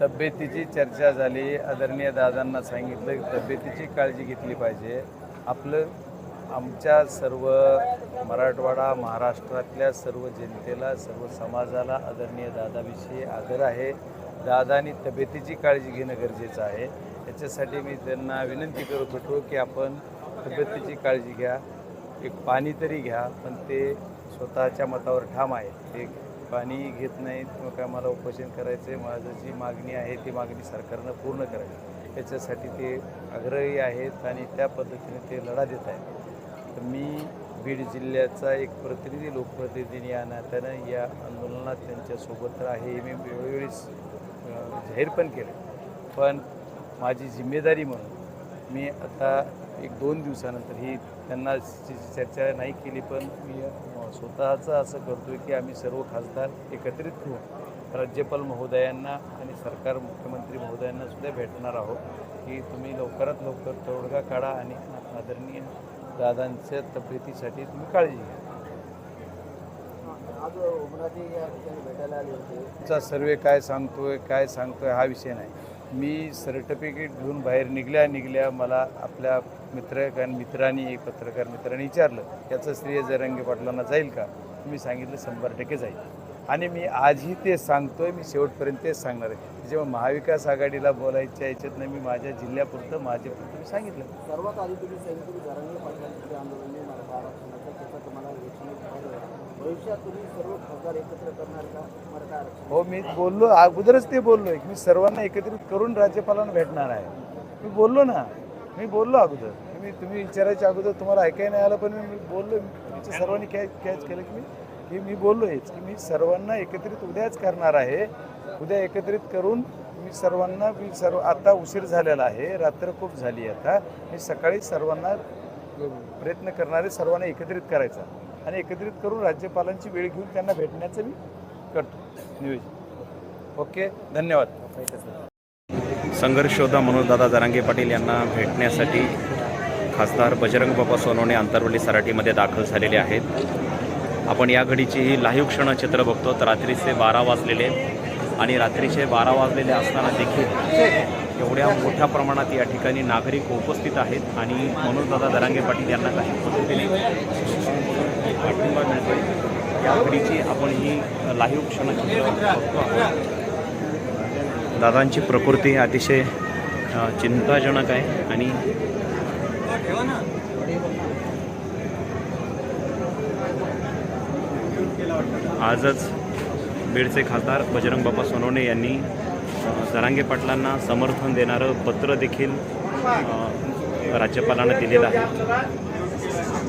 तब्येतीची चर्चा झाली. आदरणीय दादांना सांगितलं की तब्येतीची काळजी घेतली पाहिजे. आपलं आमच्या सर्व मराठवाडा महाराष्ट्रातल्या सर्व जनतेला सर्व समाजाला आदरणीय दादाविषयी आदर आहे. दादानी तब्येतीची काळजी घेणं गरजेचं आहे. याच्यासाठी मी त्यांना विनंती करत होतो की आपण तब्येतीची काळजी घ्या. एक पाणी तरी घ्या पण ते स्वतःच्या मतावर ठाम आहे ते पाणी घेत नाहीत किंवा काय मला उपोषण करायचं आहे माझं जी मागणी आहे ती मागणी सरकारनं पूर्ण करावी. याच्यासाठी ते आग्रही आहेत आणि त्या पद्धतीने ते लढा देत आहेत. तर मी बीड जिल्ह्याचा एक प्रतिनिधी लोकप्रतिनिधी या नात्यानं या आंदोलनात त्यांच्यासोबत आहे. हे मी वेळोवेळी जाहीर पण केलं. पण माझी जिम्मेदारी म्हणून मी आता एक दोन दिवसानंतर ही त्यांना चर्चा नाही केली पण मी स्वतःचं असं करतो की आम्ही सर्व खासदार एकत्रित होऊन राज्यपाल महोदयांना आणि सरकार मुख्यमंत्री महोदयांना सुद्धा भेटणार आहोत की तुम्ही लवकरात लवकर तोडगा काढा आणि आदरणीय दादांच्या तब्येतीसाठी तुम्ही काळजी घ्या. चा सर्वे काय सांगतोय काय सांगतोय हा विषय नाही. मी सर्टिफिकेट घेऊन बाहेर निघल्या निघल्या मला आपल्या मित्र मित्रांनी एक पत्रकार मित्रांनी विचारलं याचं श्रेय जरंगे पाटलांना जाईल का? मी सांगितलं शंभर टक्के जाईल. आणि मी आजही ते सांगतोय मी शेवटपर्यंत तेच सांगणार आहे. जेव्हा महाविकास आघाडीला बोलायच्या याच्यातनं मी माझ्या जिल्ह्यापुरतं माझ्यापुरतं मी सांगितलं. सर्वात आधी तुम्ही सांगितलं की जरांगे पाटलांचं जे आंदोलन आहे मराठा आरक्षणाचं त्याचा तुम्हाला इलेक्शन पाहिजे भविष्यात तुम्ही सर्व खासदार एकत्र करणार का मराठा आरक्षण हो मी बोललो अगोदरच ते बोललो मी सर्वांना एकत्रित करून राज्यपालांना भेटणार आहे. मी बोललो ना मी बोललो अगोदर. मी तुम्ही विचारायच्या अगोदर तुम्हाला ऐकायला नाही आलं पण मी बोललो तुमच्या सर्वांनी कॅच कॅच केलं की मी की मी बोललो हेच की मी सर्वांना एकत्रित उद्याच करणार आहे. उद्या एकत्रित करून मी सर्वांना मी सर्व आता उशीर झालेला आहे रात्र खूप झाली आता. मी सकाळी सर्वांना प्रयत्न करणारे सर्वांना एकत्रित करायचा. आणि एकत्रित करून राज्यपालांची वेळ घेऊन त्यांना भेटण्याचं मी करतो. नियोजन ओके धन्यवाद. संघर्ष मनोजदादा जरांगे पाटील यांना भेटण्यासाठी खासदार बजरंग बाबा सोनवणे आंतरवली सराठीमध्ये दाखल झालेले आहेत. आपण या घडीची ही लाईव्ह क्षणचित्र बघतो. तर रात्रीचे बारा वाजलेले आणि रात्रीचे बारा वाजलेले असताना देखील एवढ्या मोठ्या प्रमाणात या ठिकाणी नागरिक उपस्थित आहेत आणि मनोजदादा दरांगे पाटील यांना काही पद्धतीने पाठिंबा मिळतो या घडीची आपण ही लाईव्ह क्षणचित्र दादांची प्रकृती अतिशय चिंताजनक आहे आणि आजच बीडचे खासदार बजरंग बाप्पा सोनवणे यांनी सरांगे जरांगे पाटलांना समर्थन देणारं पत्र देखील राज्यपालांना दिलेलं आहे.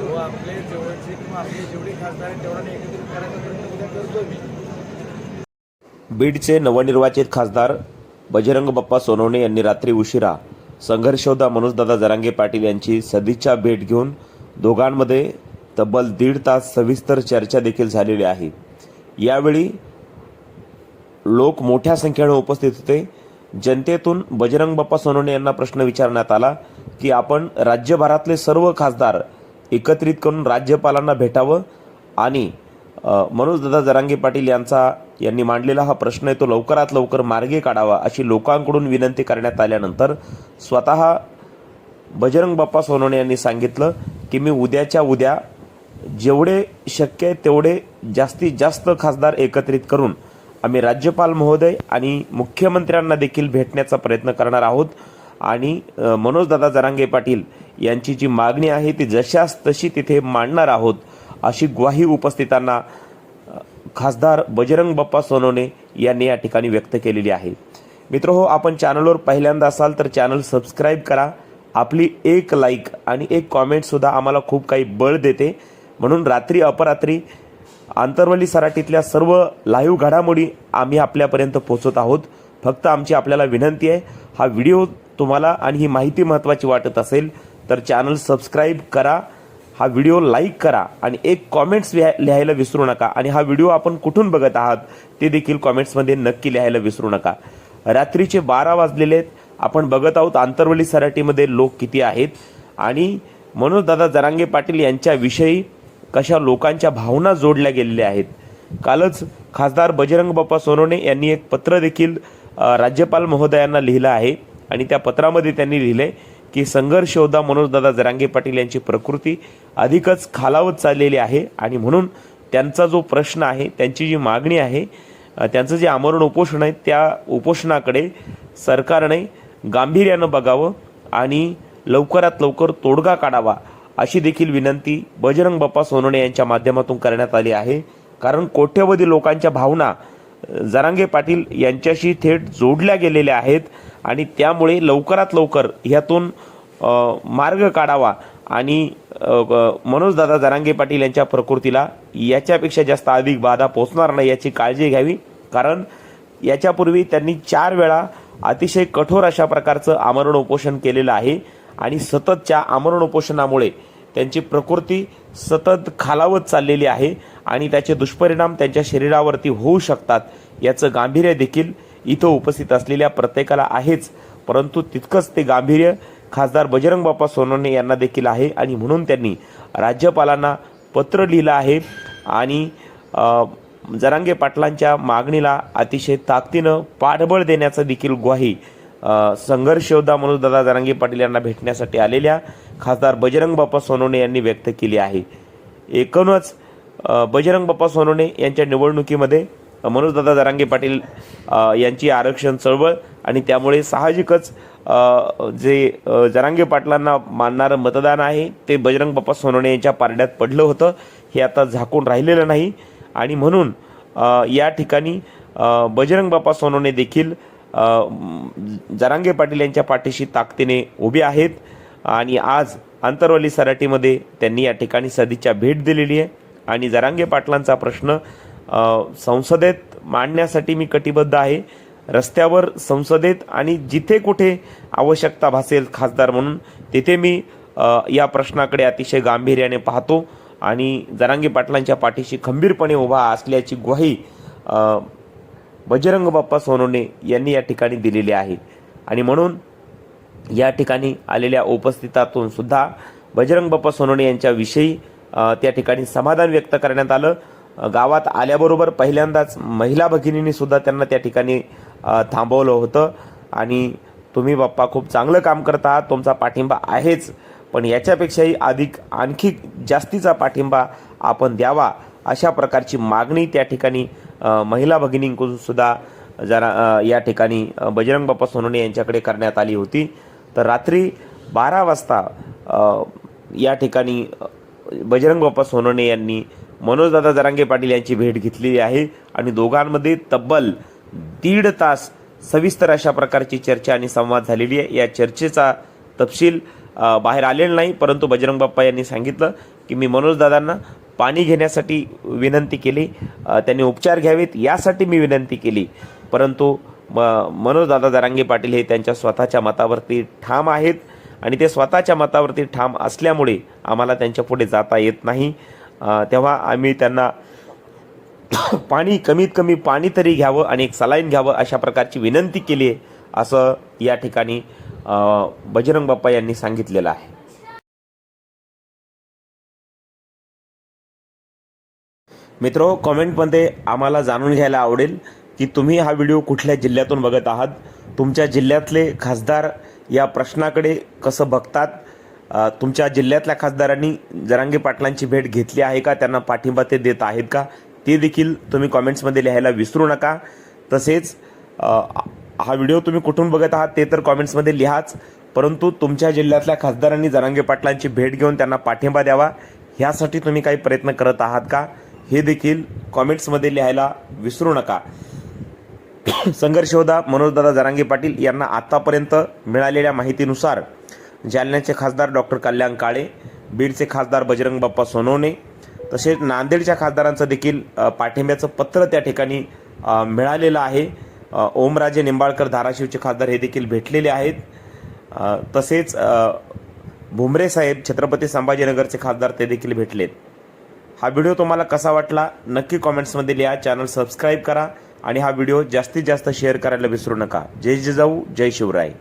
हो, आपले जवळचे किंवा आपले जेवढे खासदार आहेत एकत्रित करायचा प्रयत्न उद्या करतो मी. बीडचे नवनिर्वाचित खासदार बजरंग बाप्पा सोनवणे यांनी रात्री उशिरा संघर्षोदा मनोजदादा जरांगे पाटील यांची सदिच्छा भेट घेऊन दोघांमध्ये तब्बल दीड तास सविस्तर चर्चा देखील झालेली आहे. यावेळी लोक मोठ्या संख्येने उपस्थित होते. जनतेतून बजरंग बाप्पा सोनवणे यांना प्रश्न विचारण्यात आला की आपण राज्यभरातले सर्व खासदार एकत्रित करून राज्यपालांना भेटावं? आणि मनोजदादा जरांगे पाटील यांचा यांनी मांडलेला हा प्रश्न आहे तो लवकरात लवकर मार्गे काढावा अशी लोकांकडून विनंती करण्यात आल्यानंतर स्वतः बजरंग बाप्पा सोनवणे यांनी सांगितलं की मी उद्याच्या उद्या जेवढे शक्य आहे तेवढे जास्तीत जास्त खासदार एकत्रित करून आम्ही राज्यपाल महोदय आणि मुख्यमंत्र्यांना देखील भेटण्याचा प्रयत्न करणार आहोत. आणि मनोजदादा जरांगे पाटील यांची जी मागणी आहे ती जशास तशी तिथे मांडणार आहोत अशी ग्वाही उपस्थितांना खासदार बजरंग बाप्पा सोनवणे यांनी या ठिकाणी व्यक्त केलेली आहे. मित्र हो आपण चॅनलवर पहिल्यांदा असाल तर चॅनल सबस्क्राईब करा आपली एक लाईक आणि एक कॉमेंटसुद्धा आम्हाला खूप काही बळ देते. म्हणून रात्री अपरात्री आंतरवली सराटीतल्या सर्व लाईव्ह घडामोडी आम्ही आपल्यापर्यंत पोहोचत आहोत. फक्त आमची आपल्याला विनंती आहे हा व्हिडिओ तुम्हाला आणि ही माहिती महत्त्वाची वाटत असेल तर चॅनल सबस्क्राईब करा हा व्हिडिओ लाईक करा आणि एक कॉमेंट्स लिहा लिहायला विसरू नका आणि हा व्हिडिओ आपण कुठून बघत आहात ते देखील कॉमेंट्समध्ये नक्की लिहायला विसरू नका. रात्रीचे बारा वाजलेले आहेत आपण बघत आहोत आंतरवली सराटीमध्ये लोक किती आहेत आणि मनोजदादा जरांगे पाटील यांच्याविषयी कशा लोकांच्या भावना जोडल्या गेलेल्या आहेत. कालच खासदार बजरंग बाप्पा सोनवणे यांनी एक पत्र देखील राज्यपाल महोदयांना लिहिलं आहे. आणि त्या पत्रामध्ये त्यांनी लिहिले की संघर्ष योद्धा मनोजदादा जरांगे पाटील यांची प्रकृती अधिकच खालावत चाललेली आहे. आणि म्हणून त्यांचा जो प्रश्न आहे त्यांची जी मागणी आहे त्यांचं जे आमरण उपोषण आहे त्या उपोषणाकडे सरकारने गांभीर्यानं बघावं आणि लवकरात लवकर तोडगा काढावा अशी देखील विनंती बजरंग बाप्पा सोनवणे यांच्या माध्यमातून करण्यात आली आहे. कारण कोट्यवधी लोकांच्या भावना जरांगे पाटील यांच्याशी थेट जोडल्या गेलेल्या आहेत आणि त्यामुळे लवकरात लवकर ह्यातून मार्ग काढावा आणि मनोजदादा जरांगे पाटील यांच्या प्रकृतीला याच्यापेक्षा जास्त अधिक बाधा पोचणार नाही याची काळजी घ्यावी. कारण याच्यापूर्वी त्यांनी चार वेळा अतिशय कठोर अशा प्रकारचं आमरण उपोषण केलेलं आहे आणि सततच्या आमरण उपोषणामुळे त्यांची प्रकृती सतत खालावत चाललेली आहे आणि त्याचे दुष्परिणाम त्यांच्या शरीरावरती होऊ शकतात याचं गांभीर्य देखील इथं उपस्थित असलेल्या प्रत्येकाला आहेच. परंतु तितकंच ते गांभीर्य खासदार बजरंग बाप्पा सोनवणे यांना देखील आहे आणि म्हणून त्यांनी राज्यपालांना पत्र लिहिलं आहे आणि जरांगे पाटलांच्या मागणीला अतिशय ताकदीनं पाठबळ देण्याचं देखील ग्वाही संघर्ष योद्धा मनोजदादा जरांगे पाटील यांना भेटण्यासाठी आलेल्या खासदार बजरंग बाप्पा सोनवणे यांनी व्यक्त केली आहे. एकूणच बजरंग बाप्पा सोनवणे यांच्या निवडणुकीमध्ये मनोजदादा जरांगे पाटील यांची आरक्षण चळवळ आणि त्यामुळे साहजिकच जे जरांगे पाटलांना मानणारं मतदान आहे ते बजरंग बाप्पा सोनवणे यांच्या पारड्यात पडलं होतं हे आता झाकून राहिलेलं नाही. आणि म्हणून या ठिकाणी बजरंग बाप्पा सोनवणे देखील जरांगे पाटील यांच्या पाठीशी ताकदीने उभे आहेत. आणि आज आंतरवली सराटीमध्ये त्यांनी या ठिकाणी सदिच्छा भेट दिलेली आहे. आणि जरांगे पाटलांचा प्रश्न संसदेत मांडण्यासाठी मी कटिबद्ध आहे. रस्त्यावर संसदेत आणि जिथे कुठे आवश्यकता भासेल खासदार म्हणून तिथे मी या प्रश्नाकडे अतिशय गांभीर्याने पाहतो. आणि जरांगे पाटलांच्या पाठीशी खंबीरपणे उभा असल्याची ग्वाही बजरंग बाप्पा सोनवणे यांनी या ठिकाणी दिलेली आहे. आणि म्हणून या ठिकाणी आलेल्या उपस्थितातून सुद्धा बजरंग बाप्पा सोनवणे यांच्याविषयी त्या ठिकाणी समाधान व्यक्त करण्यात आलं. गावात आल्याबरोबर पहिल्यांदाच महिला भगिनींनी सुद्धा त्यांना त्या ठिकाणी थांबवलं होतं. आणि तुम्ही बाप्पा खूप चांगलं काम करत आहात तुमचा पाठिंबा आहेच. पण याच्यापेक्षाही अधिक आणखी जास्तीचा पाठिंबा आपण द्यावा अशा प्रकारची मागणी त्या ठिकाणी महिला भगिनींकडून सुद्धा जरा या ठिकाणी बजरंग बाप्पा सोनवणे यांच्याकडे करण्यात आली होती. तर रात्री बारा वाजता या ठिकाणी बजरंग बाप्पा सोनवणे यांनी मनोजदादा जरांगे पाटील यांची भेट घेतलेली आहे आणि दोघांमध्ये तब्बल दीड तास सविस्तर अशा प्रकारची चर्चा आणि संवाद झालेली आहे. या चर्चेचा तपशील बाहेर आलेला नाही परंतु बजरंग बाप्पा यांनी सांगितलं की मी मनोजदादांना पाणी घेण्यासाठी विनंती केली. त्यांनी उपचार घ्यावेत यासाठी मी विनंती केली. परंतु म मनोजदादा जरांगे पाटील हे त्यांच्या स्वतःच्या मतावरती ठाम आहेत आणि ते स्वतःच्या मतावरती ठाम असल्यामुळे आम्हाला त्यांच्या पुढे जाता येत नाही. तेव्हा आम्ही त्यांना पाणी कमीत कमी पाणी तरी घ्यावं आणि एक सलाईन घ्यावं अशा प्रकारची विनंती केली आहे असं या ठिकाणी बजरंग बाप्पा यांनी सांगितलेलं आहे. मित्रो कॉमेंटमध्ये आम्हाला जाणून घ्यायला आवडेल की तुम्ही हा व्हिडिओ कुठल्या जिल्ह्यातून बघत आहात? तुमच्या जिल्ह्यातले खासदार या प्रश्नाकडे कसं बघतात? तुमच्या जिल्ह्यातल्या खासदारांनी जरांगे पाटलांची भेट घेतली आहे का? त्यांना पाठिंबा ते देत आहेत का? ते देखील तुम्ही कॉमेंट्समध्ये लिहायला विसरू नका. तसेच हा व्हिडिओ तुम्ही कुठून बघत आहात ते तर कॉमेंट्समध्ये लिहाच. परंतु तुमच्या जिल्ह्यातल्या खासदारांनी जरांगे पाटलांची भेट घेऊन त्यांना पाठिंबा द्यावा. ह्यासाठी तुम्ही काही प्रयत्न करत आहात का? हे देखील कॉमेंट्समध्ये लिहायला विसरू नका. संघर्ष मनोजदादा जरांगे पाटील यांना आतापर्यंत मिळालेल्या माहितीनुसार जालन्याचे खासदार डॉक्टर कल्याण काळे बीडचे खासदार बजरंग बाप्पा सोनवणे तसेच नांदेडच्या खासदारांचं देखील पाठिंब्याचं पत्र त्या ठिकाणी मिळालेलं आहे. ओमराजे निंबाळकर धाराशिवचे खासदार हे देखील भेटलेले आहेत. तसेच भुमरे साहेब छत्रपती संभाजीनगरचे खासदार ते देखील भेटलेत. हा व्हिडिओ तुम्हाला कसा वाटला नक्की कॉमेंट्समध्ये लिहा चॅनल सबस्क्राईब करा आणि हा व्हिडिओ जास्तीत जास्त शेअर करायला विसरू नका. जय जिजाऊ जय शिवराय.